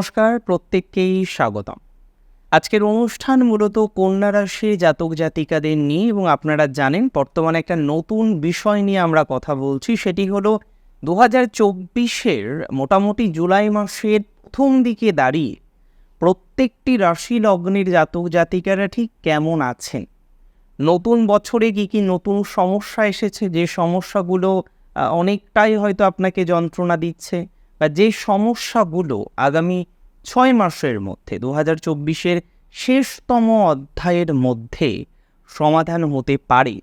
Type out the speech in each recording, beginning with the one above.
নমস্কার, প্রত্যেককেই স্বাগতম। আজকের অনুষ্ঠান মূলত কন্যা রাশির জাতক জাতিকাদের নিয়ে এবং আপনারা জানেন বর্তমানে একটা নতুন বিষয় নিয়ে আমরা কথা বলছি। সেটি হলো দু হাজার চব্বিশের মোটামুটি জুলাই মাসের প্রথম দিকে দাঁড়িয়ে প্রত্যেকটি রাশি লগ্নের জাতক জাতিকারা ঠিক কেমন আছেন? নতুন বছরে কি কি নতুন সমস্যা এসেছে? যে সমস্যাগুলো অনেকটাই হয়তো আপনাকে যন্ত্রণা দিচ্ছে বা যে সমস্যাগুলো আগামী ছয় মাসের মধ্যে দু হাজার চব্বিশের শেষতম অধ্যায়ের মধ্যে সমাধান হতে পারে।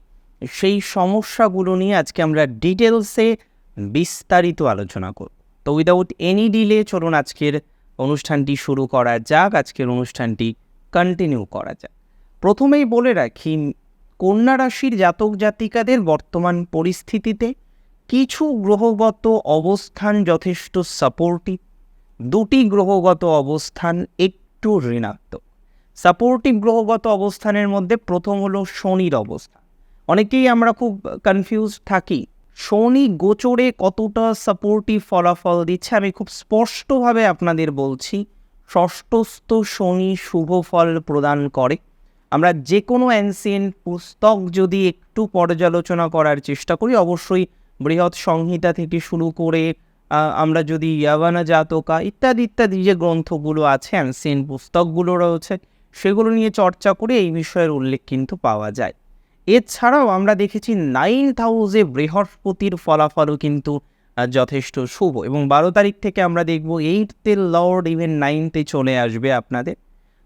সেই সমস্যাগুলো নিয়ে আজকে আমরা ডিটেলসে বিস্তারিত আলোচনা করব। তো উইদাউট এনি ডিলে চলুন আজকের অনুষ্ঠানটি শুরু করা যাক। আজকের অনুষ্ঠানটি কন্টিনিউ করা যাক। প্রথমেই বলে রাখি, কন্যা রাশির জাতক জাতিকাদের বর্তমান পরিস্থিতিতে কিছু গ্রহগত অবস্থান যথেষ্ট সাপোর্টিভ দুটি গ্রহগত অবস্থান একটু ঋণাত্মক। সাপোর্টিভ গ্রহগত অবস্থানের মধ্যে প্রথম হলো শনির অবস্থান অনেকেই আমরা খুব কনফিউজ থাকি, শনি গোচরে কতটা সাপোর্টিভ ফলাফল দিচ্ছে? আমি খুব স্পষ্টভাবে আপনাদের বলছি, ষষ্ঠস্থ শনি শুভ ফল প্রদান করে। আমরা যে কোনো অ্যান্সিয়েন্ট পুস্তক যদি একটু পর্যালোচনা করার চেষ্টা করি, অবশ্যই বৃহৎ সংহিতা থেকে শুরু করে আমরা যদি ইয়াবানা জাতকা ইত্যাদি ইত্যাদি যে গ্রন্থগুলো আছে অ্যান্সিয়েন্ট পুস্তকগুলো রয়েছে, সেগুলো নিয়ে চর্চা করে এই বিষয়ের উল্লেখ কিন্তু পাওয়া যায়। এছাড়াও আমরা দেখেছি নাইন্থ হাউসে বৃহস্পতির ফলাফলও কিন্তু যথেষ্ট শুভ। এবং বারো তারিখ থেকে আমরা দেখব এইটতে লর্ড ইভেন নাইনতে চলে আসবে আপনাদের।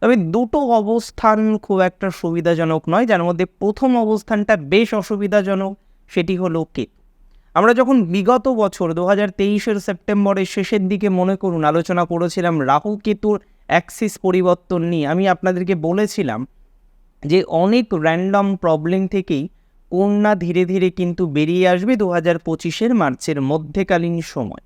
তবে দুটো অবস্থান খুব একটা সুবিধাজনক নয়, যার মধ্যে প্রথম অবস্থানটা বেশ অসুবিধাজনক, সেটি হলো কেতু আমরা যখন বিগত বছর দু হাজার তেইশের সেপ্টেম্বরের শেষের দিকে মনে করুন আলোচনা করেছিলাম রাহু কেতুর অ্যাক্সিস পরিবর্তন নিয়ে, আমি আপনাদেরকে বলেছিলাম যে অনেক র্যান্ডম প্রবলেম থেকেই কন্যা ধীরে ধীরে কিন্তু বেরিয়ে আসবে দু হাজার পঁচিশের মার্চের মধ্যেকালীন সময়।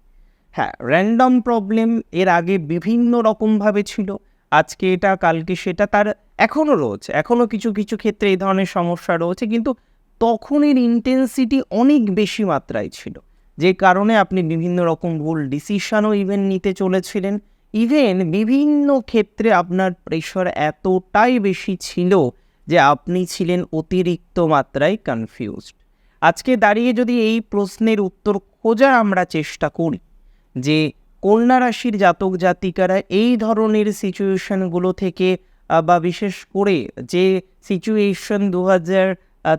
হ্যাঁ র্যান্ডম প্রবলেম এর আগে বিভিন্ন রকমভাবে ছিল, আজকে এটা, কালকে সেটা, তার এখনও রয়েছে, এখনও কিছু কিছু ক্ষেত্রে এই ধরনের সমস্যা রয়েছে, কিন্তু তখন এর ইন্টেন্সিটি অনেক বেশি মাত্রায় ছিল। যে কারণে আপনি বিভিন্ন রকম ভুল ডিসিশনও ইভেন নিতে চলেছিলেন। ইভেন বিভিন্ন ক্ষেত্রে আপনার প্রেশার এতটাই বেশি ছিল যে আপনি ছিলেন অতিরিক্ত মাত্রায় কনফিউজড আজকে দাঁড়িয়ে যদি এই প্রশ্নের উত্তর খোঁজার আমরা চেষ্টা করি, যে কন্যা রাশির জাতক জাতিকারা এই ধরনের সিচুয়েশনগুলো থেকে বা বিশেষ করে যে সিচুয়েশন দু হাজার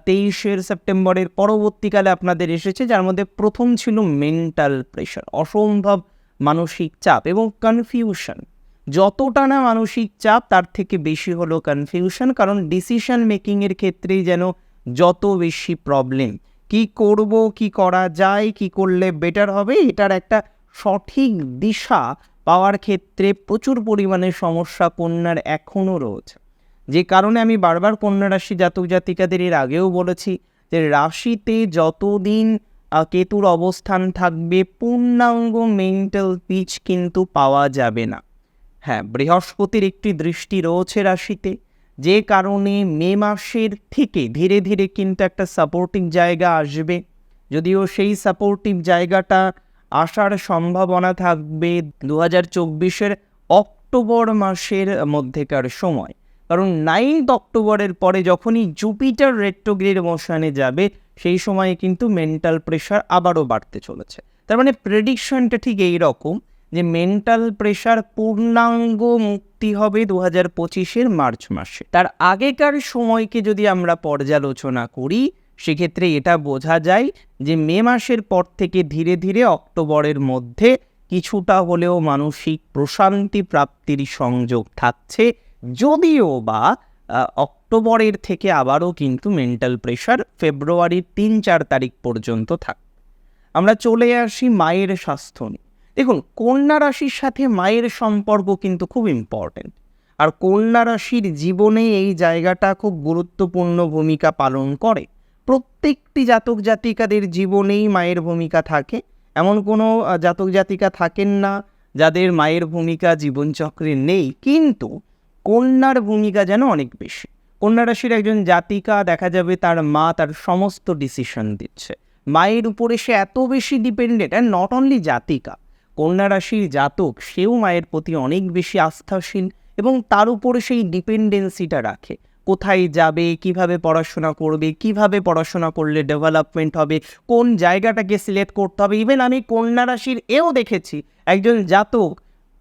তেইশের সেপ্টেম্বরের পরবর্তীকালে আপনাদের এসেছে, যার মধ্যে প্রথম ছিল মেন্টাল প্রেশার অসম্ভব মানসিক চাপ এবং কনফিউশন যতটা না মানসিক চাপ, তার থেকে বেশি হলো কনফিউশন কারণ ডিসিশন মেকিংয়ের ক্ষেত্রেই যেন যত বেশি প্রবলেম কি করব, কি করা যায়, কি করলে বেটার হবে, এটার একটা সঠিক দিশা পাওয়ার ক্ষেত্রে প্রচুর পরিমাণে সমস্যা কন্যার এখনও রয়েছে। যে কারণে আমি বারবার কন্যা রাশি জাতক জাতিকাদের এর আগেও বলেছি যে রাশিতে যতদিন কেতুর অবস্থান থাকবে, পূর্ণাঙ্গ মেন্টাল পিচ কিন্তু পাওয়া যাবে না। হ্যাঁ বৃহস্পতির একটি দৃষ্টি রয়েছে রাশিতে, যে কারণে মে মাসের থেকে ধীরে ধীরে কিন্তু একটা সাপোর্টিভ জায়গা আসবে। যদিও সেই সাপোর্টিভ জায়গাটা আসার সম্ভাবনা থাকবে দু হাজার চব্বিশের অক্টোবর মাসের মধ্যেকার সময়। কারণ নাইন্থ অক্টোবরের পরে যখনই জুপিটার রেট্রোগ্রেড মোশনে যাবে, সেই সময়ে কিন্তু মেন্টাল প্রেশার আবারও বাড়তে চলেছে। তার মানে প্রেডিকশনটা ঠিক এই রকম যে মেন্টাল প্রেশার পূর্ণাঙ্গ মুক্তি হবে দু হাজার পঁচিশের মার্চ মাসে। তার আগেকার সময়কে যদি আমরা পর্যালোচনা করি, সেক্ষেত্রে এটা বোঝা যায় যে মে মাসের পর থেকে ধীরে ধীরে অক্টোবরের মধ্যে কিছুটা হলেও মানসিক প্রশান্তি প্রাপ্তির সংযোগ থাকছে। যদিও বা অক্টোবরের থেকে আবারও কিন্তু মেন্টাল প্রেশার ফেব্রুয়ারির তিন চার তারিখ পর্যন্ত থাক। আমরা চলে আসি মায়ের স্বাস্থ্য নিয়ে। দেখুন, কন্যা রাশির সাথে মায়ের সম্পর্ক কিন্তু খুব ইম্পর্ট্যান্ট আর কন্যা রাশির জীবনে এই জায়গাটা খুব গুরুত্বপূর্ণ ভূমিকা পালন করে। প্রত্যেকটি জাতক জাতিকাদের জীবনেই মায়ের ভূমিকা থাকে। এমন কোনো জাতক জাতিকা থাকেন না যাদের মায়ের ভূমিকা জীবনচক্রে নেই। কিন্তু কন্যার ভূমিকা যেন অনেক বেশি। কন্যা রাশির একজন জাতিকা দেখা যাবে তার মা তার সমস্ত ডিসিশন দিচ্ছে। মায়ের উপরে সে এত বেশি ডিপেন্ডেন্ট অ্যান্ড নট অনলি জাতিকা, কন্যা রাশির জাতক সেও মায়ের প্রতি অনেক বেশি আস্থাশীল এবং তার উপরে সেই ডিপেন্ডেন্সিটা রাখে। কোথায় যাবে, কীভাবে পড়াশোনা করবে, কীভাবে পড়াশোনা করলে ডেভেলপমেন্ট হবে, কোন জায়গাটাকে সিলেক্ট করতে হবে? ইভেন আমি কন্যা রাশির এও দেখেছি, একজন জাতক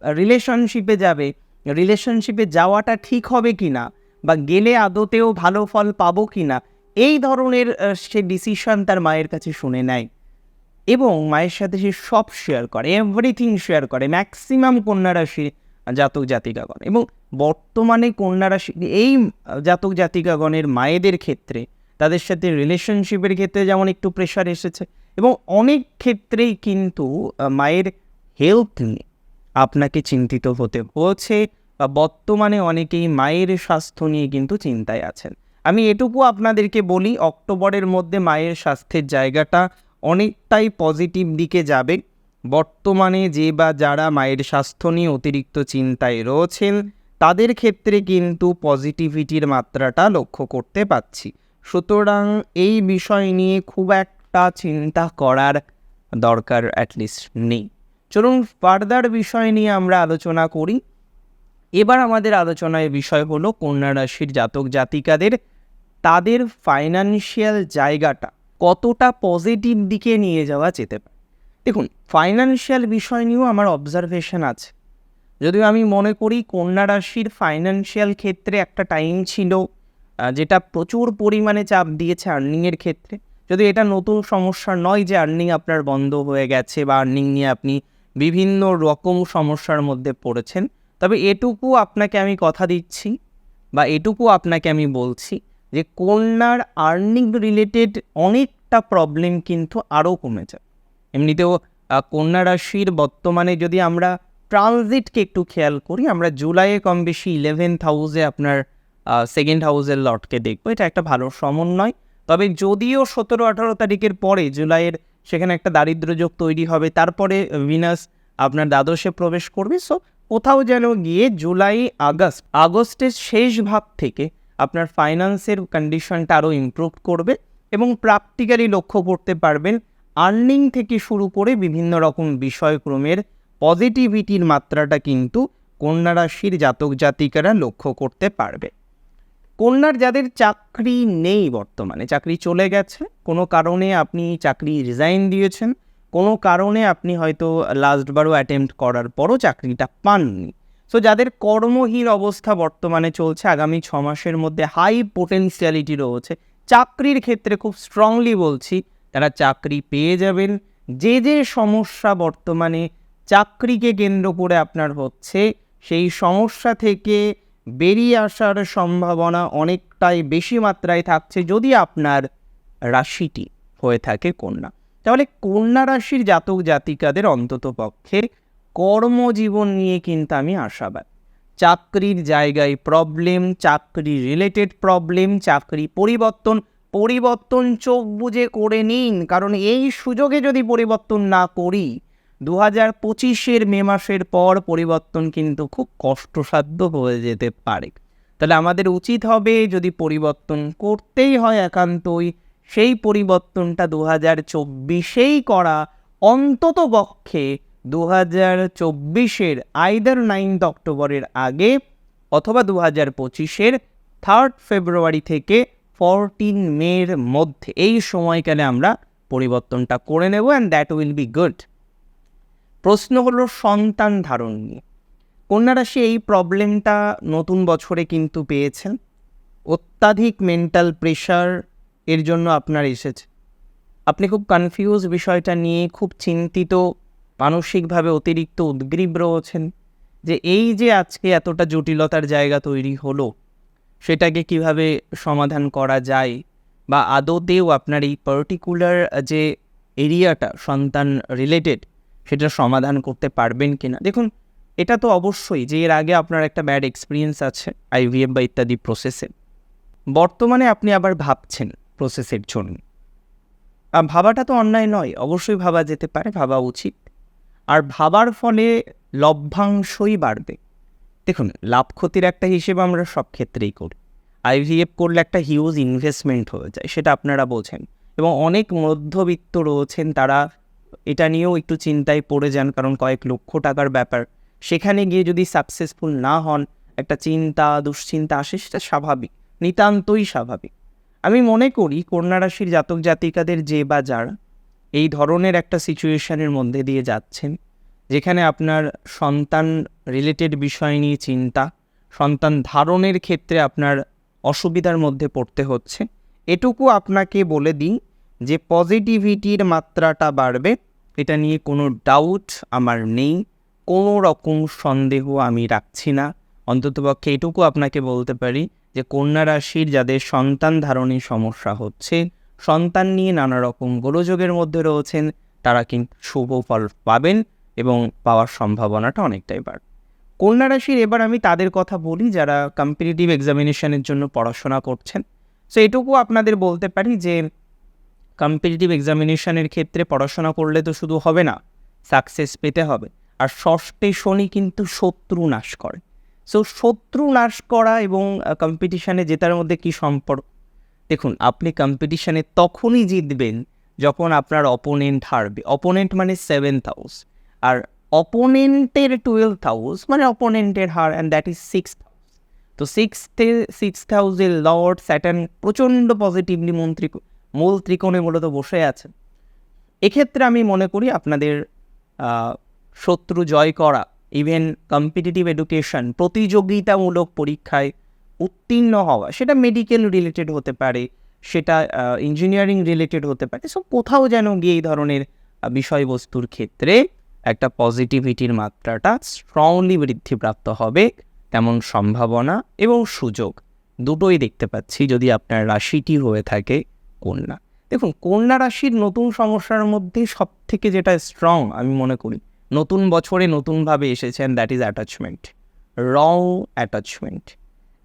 রিলেশনশিপে যাবে রিলেশনশিপে যাওয়াটা ঠিক হবে কি না? বা গেলে আদতেও ভালো ফল পাবো কি না? এই ধরনের সে ডিসিশন তার মায়ের কাছে শুনে নেয়। এবং মায়ের সাথে সে সব শেয়ার করে এভরিথিং শেয়ার করে ম্যাক্সিমাম কন্যা রাশির জাতক জাতিকাগণ। এবং বর্তমানে কন্যা রাশি, এই জাতক জাতিকাগণের মায়েদের ক্ষেত্রে, তাদের সাথে রিলেশনশিপের ক্ষেত্রে যেমন একটু প্রেশার এসেছে, এবং অনেক ক্ষেত্রেই কিন্তু মায়ের হেলথ নিয়ে আপনাকে চিন্তিত হতে হচ্ছে। বা বর্তমানে অনেকেই মায়ের স্বাস্থ্য নিয়ে কিন্তু চিন্তায় আছেন। আমি এটুকু আপনাদেরকে বলি, অক্টোবরের মধ্যে মায়ের স্বাস্থ্যের জায়গাটা অনেকটাই পজিটিভ দিকে যাবে। বর্তমানে যে বা যারা মায়ের স্বাস্থ্য নিয়ে অতিরিক্ত চিন্তায় রয়েছেন, তাদের ক্ষেত্রে কিন্তু পজিটিভিটির মাত্রাটা লক্ষ্য করতে পাচ্ছি সুতরাং এই বিষয় নিয়ে খুব একটা চিন্তা করার দরকার অ্যাটলিস্ট নেই। চলুন ফার্দার বিষয় নিয়ে আমরা আলোচনা করি। এবার আমাদের আলোচনায় বিষয় হলো কন্যা রাশির জাতক জাতিকাদের তাদের ফাইনান্সিয়াল জায়গাটা কতটা পজিটিভ দিকে নিয়ে যাওয়া যেতে পারে। দেখুন ফাইনান্সিয়াল বিষয় নিয়েও আমার অবজারভেশন আছে। যদিও আমি মনে করি কন্যা রাশির ফাইনান্সিয়াল ক্ষেত্রে একটা টাইম ছিল যেটা প্রচুর পরিমাণে চাপ দিয়েছে আর্নিংয়ের ক্ষেত্রে। যদি এটা নতুন সমস্যা নয় যে আর্নিং আপনার বন্ধ হয়ে গেছে বা আর্নিং নিয়ে আপনি বিভিন্ন রকম সমস্যার মধ্যে পড়েছেন। তবে এটুকু আপনাকে আমি কথা দিচ্ছি বা এটুকু আপনাকে আমি বলছি যে কন্যার আর্নিং রিলেটেড অনেকটা প্রবলেম কিন্তু আরও কমেছে এমনিতেও আহ, কন্যা রাশির বর্তমানে যদি আমরা ট্রানজিটকে একটু খেয়াল করি আমরা জুলাইয়ে কম বেশি ইলেভেন্থ হাউসে আপনার সেকেন্ড হাউসের লটকে দেখব। এটা একটা ভালো সমন্বয়। তবে যদিও সতেরো আঠারো তারিখের পরে জুলাইয়ের সেখানে একটা দারিদ্র্যযোগ তৈরি হবে, তারপরে ভিনাস আপনার দ্বাদশে প্রবেশ করবে। সো কোথাও যেন গিয়ে জুলাই আগস্ট আগস্টের শেষ ভাগ থেকে আপনার ফাইন্যান্সের কন্ডিশনটা আরও ইমপ্রুভ করবে এবং প্র্যাকটিক্যালি লক্ষ্য করতে পারবেন আর্নিং থেকে শুরু করে বিভিন্ন রকম বিষয়ক্রমের পজিটিভিটির মাত্রাটা কিন্তু কন্যা রাশির জাতক জাতিকারা লক্ষ্য করতে পারবে। কন্যার যাদের চাকরি নেই বর্তমানে, চাকরি চলে গেছে, কোনো কারণে আপনি চাকরি রিজাইন দিয়েছেন, কোনো কারণে আপনি হয়তো লাস্টবারও অ্যাটেম্প্ট করার পরও চাকরিটা পাননি। সো যাদের কর্মহীন অবস্থা বর্তমানে চলছে, আগামী ছ মাসের মধ্যে হাই পোটেন্সিয়ালিটি রয়েছে, চাকরির ক্ষেত্রে খুব স্ট্রংলি বলছি, তারা চাকরি পেয়ে যাবেন। যে যে সমস্যা বর্তমানে চাকরিকে কেন্দ্র করে আপনার হচ্ছে, সেই সমস্যা থেকে বেরিয়ে আসার সম্ভাবনা অনেকটাই বেশি মাত্রায় থাকছে যদি আপনার রাশিটি হয়ে থাকে কন্যা। তাহলে কন্যা রাশির জাতক জাতিকাদের অন্তত পক্ষে কর্মজীবন নিয়ে কিন্তু আমি আশাবাদ। চাকরির জায়গায় প্রবলেম চাকরি রিলেটেড প্রবলেম চাকরি পরিবর্তন পরিবর্তন চোখ বুঝে করে নিন, কারণ এই সুযোগে যদি পরিবর্তন না করি দু হাজার পঁচিশের মে মাসের পর পরিবর্তন কিন্তু খুব কষ্টসাধ্য হয়ে যেতে পারে। তাহলে আমাদের উচিত হবে যদি পরিবর্তন করতেই হয় একান্তই, সেই পরিবর্তনটা দু হাজার চব্বিশেই করা অন্তত পক্ষে দু হাজার চব্বিশের আইদার নাইনথ অক্টোবরের আগে অথবা দু হাজার পঁচিশের থার্ড ফেব্রুয়ারি থেকে ফরটিন মের মধ্যে। এই সময়কালে আমরা পরিবর্তনটা করে নেব and that will be good প্রশ্ন হলো সন্তান ধারণ নিয়ে। কন্যা রাশি এই প্রবলেমটা নতুন বছরে কিন্তু পেয়েছেন। অত্যাধিক মেন্টাল প্রেশার এর জন্য আপনার এসেছে। আপনি খুব কনফিউজ বিষয়টা নিয়ে খুব চিন্তিত, মানসিকভাবে অতিরিক্ত উদ্গ্রীব রয়েছেন যে এই যে আজকে এতটা জটিলতার জায়গা তৈরি হলো, সেটাকে কীভাবে সমাধান করা যায় বা আদতেও আপনার এই পার্টিকুলার যে এরিয়াটা সন্তান রিলেটেড সেটা সমাধান করতে পারবেন কিনা। দেখুন, এটা তো অবশ্যই যে এর আগে আপনার একটা ব্যাড এক্সপিরিয়েন্স আছে আইভিএফ বা ইত্যাদি প্রসেসে বর্তমানে আপনি আবার ভাবছেন প্রসেসের জন্য। ভাবাটা তো অন্যায় নয়, অবশ্যই ভাবা যেতে পারে, ভাবা উচিত। আর ভাবার ফলে লভ্যাংশই বাড়বে। দেখুন, লাভ ক্ষতির একটা হিসেব আমরা সব ক্ষেত্রেই করি। আইভিএফ করলে একটা হিউজ ইনভেস্টমেন্ট হয়ে যায়, সেটা আপনারা বোঝেন। এবং অনেক মধ্যবিত্ত রয়েছেন, তারা এটা নিয়েও একটু চিন্তায় পড়ে যান কারণ কয়েক লক্ষ টাকার ব্যাপার। সেখানে গিয়ে যদি সাকসেসফুল না হন, একটা চিন্তা, দুশ্চিন্তা আসে, সেটা স্বাভাবিক, নিতান্তই স্বাভাবিক। আমি মনে করি কন্যা রাশির জাতক জাতিকাদের যে বা যারা এই ধরনের একটা সিচুয়েশনের মধ্যে দিয়ে যাচ্ছেন, যেখানে আপনার সন্তান রিলেটেড বিষয় নিয়ে চিন্তা, সন্তান ধারণের ক্ষেত্রে আপনার অসুবিধার মধ্যে পড়তে হচ্ছে, এটুকু আপনাকে বলে দিই যে পজিটিভিটির মাত্রাটা বাড়বে, এটা নিয়ে কোনো ডাউট আমার নেই, কোনো রকম সন্দেহ আমি রাখছি না। অন্ততপক্ষে এটুকু আপনাকে বলতে পারি যে কন্যা রাশির যাদের সন্তান ধারণের সমস্যা হচ্ছে, সন্তান নিয়ে নানা রকম গোলযোগের মধ্যে রয়েছেন, তারা কিন্তু শুভ ফল পাবেন এবং পাওয়ার সম্ভাবনাটা অনেকটাই বাড়বে। কন্যা রাশির এবার আমি তাদের কথা বলি যারা কম্পিটিটিভ এক্সামিনেশনের জন্য পড়াশোনা করছেন। সো এটুকু আপনাদের বলতে পারি যে কম্পিটিটিভ এক্সামিনেশনের ক্ষেত্রে পড়াশোনা করলে তো শুধু হবে না সাকসেস পেতে হবে। আর ষষ্ঠে শনি কিন্তু শত্রু নাশ করে। সো শত্রু নাশ করা এবং কম্পিটিশানে জেতার মধ্যে কি সম্পর্ক? দেখুন, আপনি কম্পিটিশানে তখনই জিতবেন যখন আপনার অপোনেন্ট হারবে। অপোনেন্ট মানে সেভেন্থ হাউস আর অপোনেন্টের টুয়েলথ হাউস মানে অপোনেন্টের হার অ্যান্ড দ্যাট ইজ সিক্স তো সিক্সথে সিক্স হাউসের লর্ড স্যাটার্ন প্রচণ্ড পজিটিভলি মন্ত্রী মূল ত্রিকোণে মূলত বসে আছেন। এক্ষেত্রে আমি মনে করি আপনাদের শত্রু জয় করা ইভেন কম্পিটিটিভ এডুকেশন প্রতিযোগিতামূলক পরীক্ষায় উত্তীর্ণ হওয়া, সেটা মেডিকেল রিলেটেড হতে পারে, সেটা ইঞ্জিনিয়ারিং রিলেটেড হতে পারে সো কোথাও যেন গিয়ে এই ধরনের বিষয়বস্তুর ক্ষেত্রে একটা পজিটিভিটির মাত্রাটা স্ট্রংলি বৃদ্ধিপ্রাপ্ত হবে, তেমন সম্ভাবনা এবং সুযোগ। দুটোই দেখতে পাচ্ছি যদি আপনার রাশিটি হয়ে থাকে। কন্যা। দেখুন, কন্যা রাশির নতুন সমস্যার মধ্যে সব থেকে যেটা স্ট্রং আমি মনে করি, নতুন বছরে নতুনভাবে এসেছেন that is attachment wrong attachment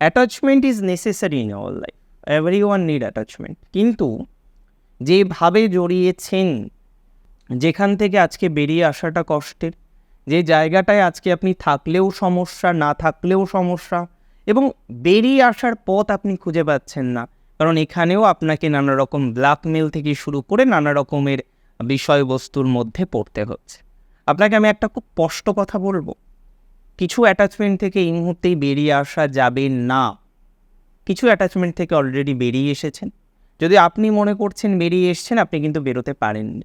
attachment is necessary in all life everyone need attachment কিন্তু যেভাবে জড়িয়েছেন, যেখান থেকে আজকে বেরিয়ে আসাটা কষ্টের, যে জায়গাটায় আজকে আপনি থাকলেও সমস্যা, না থাকলেও সমস্যা, এবং বেরিয়ে আসার পথ আপনি খুঁজে পাচ্ছেন না কারণ এখানেও আপনাকে নানা রকম ব্ল্যাকমেল থেকে শুরু করে নানা রকমের বিষয়বস্তুর মধ্যে পড়তে হচ্ছে। আপনাকে আমি একটা খুব স্পষ্ট কথা বলব। কিছু অ্যাটাচমেন্ট থেকে এই মুহূর্তেই বেরিয়ে আসা যাবে না। কিছু অ্যাটাচমেন্ট থেকে অলরেডি বেরিয়ে এসেছেন। যদি আপনি মনে করছেন বেরিয়ে এসেছেন, আপনি কিন্তু বেরোতে পারেননি।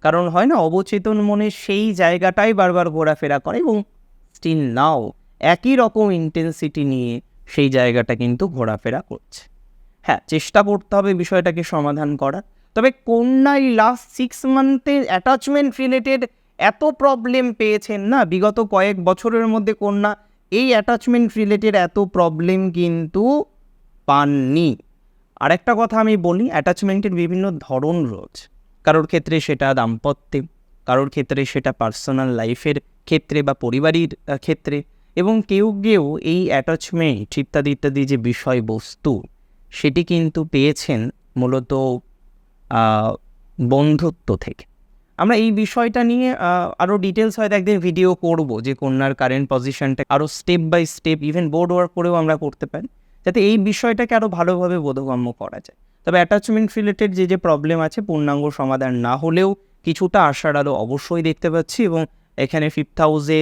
কারণ হয় না, অবচেতন মনে সেই জায়গাটাই বারবার ঘোরাফেরা করে এবং স্টিল নাও একই রকম ইন্টেন্সিটি নিয়ে সেই জায়গাটা কিন্তু ঘোরাফেরা করছে। হ্যাঁ চেষ্টা করতে হবে বিষয়টাকে সমাধান করার। তবে কন্যাই লাস্ট সিক্স মান্থের অ্যাটাচমেন্ট রিলেটেড এত প্রবলেম পেয়েছেন না? বিগত কয়েক বছরের মধ্যে কন্যা এই অ্যাটাচমেন্ট রিলেটেড এত প্রবলেম কিন্তু পাননি। আরেকটা কথা আমি বলি অ্যাটাচমেন্টের বিভিন্ন ধরন রয়েছে। কারোর ক্ষেত্রে সেটা দাম্পত্যে, কারোর ক্ষেত্রে সেটা পার্সোনাল লাইফের ক্ষেত্রে বা পরিবারের ক্ষেত্রে। এবং কেউ কেউ এই অ্যাটাচমেন্ট ইত্যাদি ইত্যাদি যে বিষয়বস্তু সেটি কিন্তু পেয়েছেন মূলত বন্ধুত্ব থেকে। আমরা এই বিষয়টা নিয়ে আরও ডিটেলস হয়তো একদিন ভিডিও করব যে কন্যার কারেন্ট পজিশনটা আরও step by step even board work করেও আমরা করতে পারি, যাতে এই বিষয়টাকে আরও ভালোভাবে বোধগম্য করা যায়। তবে অ্যাটাচমেন্ট রিলেটেড যে যে প্রবলেম আছে, পূর্ণাঙ্গ সমাধান না হলেও কিছুটা আশার আলো অবশ্যই দেখতে পাচ্ছি এবং এখানে ফিফথ হাউসে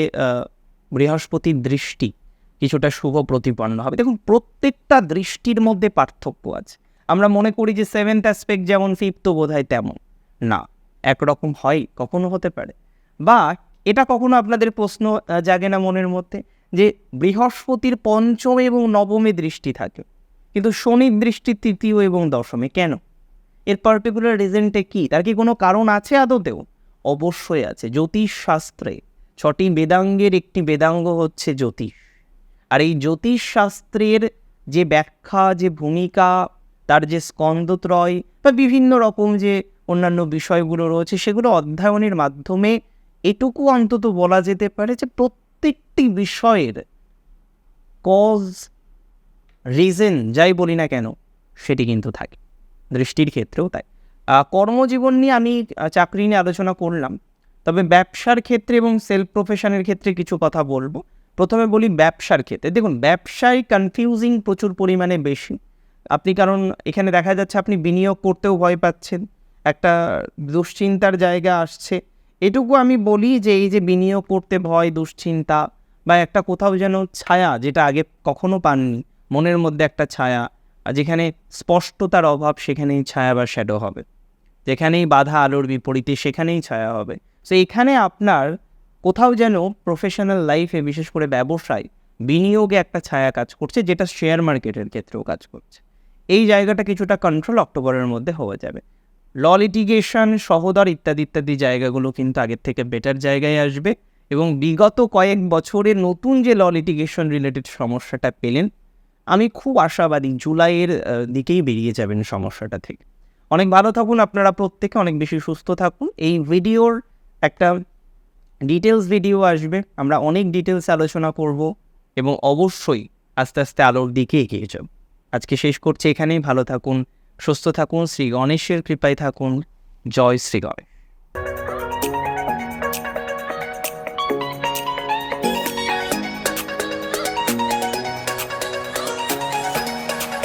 বৃহস্পতির দৃষ্টি কিছুটা শুভ প্রতিপন্ন হবে। দেখুন, প্রত্যেকটা দৃষ্টির মধ্যে পার্থক্য আছে। আমরা মনে করি যে সেভেন্থ অ্যাসপেক্ট যেমন ফিফথ বোধ হয় তেমন। না, একরকম হয়, কখনো হতে পারে। বা এটা কখনো আপনাদের প্রশ্ন জাগে না মনের মধ্যে যে বৃহস্পতির পঞ্চম এবং নবমে দৃষ্টি থাকে। কিন্তু শনির দৃষ্টি তৃতীয় এবং দশমে কেন? এর পার্টিকুলার রিজনটা কি? তার কি কোনো কারণ আছে আদতেও? অবশ্যই আছে। জ্যোতিষ শাস্ত্রে ছটি বেদাঙ্গের একটি বেদাঙ্গ হচ্ছে জ্যোতিষ। আর এই জ্যোতিষশাস্ত্রের যে ব্যাখ্যা, যে ভূমিকা, তার যে স্কন্দত্রয় বা বিভিন্ন রকম যে অন্যান্য বিষয়গুলো রয়েছে, সেগুলো অধ্যয়নের মাধ্যমে এটুকু অন্তত বলা যেতে পারে যে প্রত্যেকটি বিষয়ের কজ রিজন যাই বলি না কেন, সেটি কিন্তু থাকে। দৃষ্টির ক্ষেত্রেও তাই। কর্মজীবন নিয়ে আমি চাকরি নিয়ে আলোচনা করলাম। তবে ব্যবসার ক্ষেত্রে এবং সেলফ প্রফেশনের ক্ষেত্রে কিছু কথা বলব। প্রথমে বলি ব্যবসার ক্ষেত্রে। দেখুন, ব্যবসায় কনফিউজিং প্রচুর পরিমাণে বেশি। আপনি কারণ এখানে দেখা যাচ্ছে আপনি বিনিয়োগ করতেও ভয় পাচ্ছেন, একটা দুশ্চিন্তার জায়গা আসছে। এটুকু আমি বলি যে এই যে বিনিয়োগ করতে ভয়, দুশ্চিন্তা বা একটা কোথাও যেন ছায়া যেটা আগে কখনো পাননি, মনের মধ্যে একটা ছায়া, আর যেখানে স্পষ্টতার অভাব সেখানেই ছায়া বা শ্যাডো হবে। যেখানেই বাধা আলোর বিপরীতে সেখানেই ছায়া হবে। সো এখানে আপনার কোথাও যেন প্রফেশনাল লাইফে বিশেষ করে ব্যবসায়, বিনিয়োগে একটা ছায়া কাজ করছে, যেটা শেয়ার মার্কেটের ক্ষেত্রেও কাজ করছে। এই জায়গাটা কিছুটা কন্ট্রোল অক্টোবরের মধ্যে হওয়া যাবে। ল লিটিগেশন সহদর ইত্যাদি ইত্যাদি জায়গাগুলো কিন্তু আগের থেকে বেটার জায়গায় আসবে এবং বিগত কয়েক বছরে নতুন যে ল লিটিগেশন রিলেটেড সমস্যাটা পেলেন, আমি খুব আশাবাদী জুলাইয়ের দিকেই বেরিয়ে যাবেন সমস্যাটা থেকে। অনেক ভালো থাকুন, আপনারা প্রত্যেকে অনেক বেশি সুস্থ থাকুন। এই ভিডিওর একটা ডিটেলস ভিডিও আসবে, আমরা অনেক ডিটেলস আলোচনা করব এবং অবশ্যই আস্তে আস্তে আলোর দিকে এগিয়ে যাব। আজকে শেষ করছি এখানেই, ভালো থাকুন, সুস্থ থাকুন, শ্রী গণেশের কৃপায় থাকুন, জয় শ্রী গণেশ।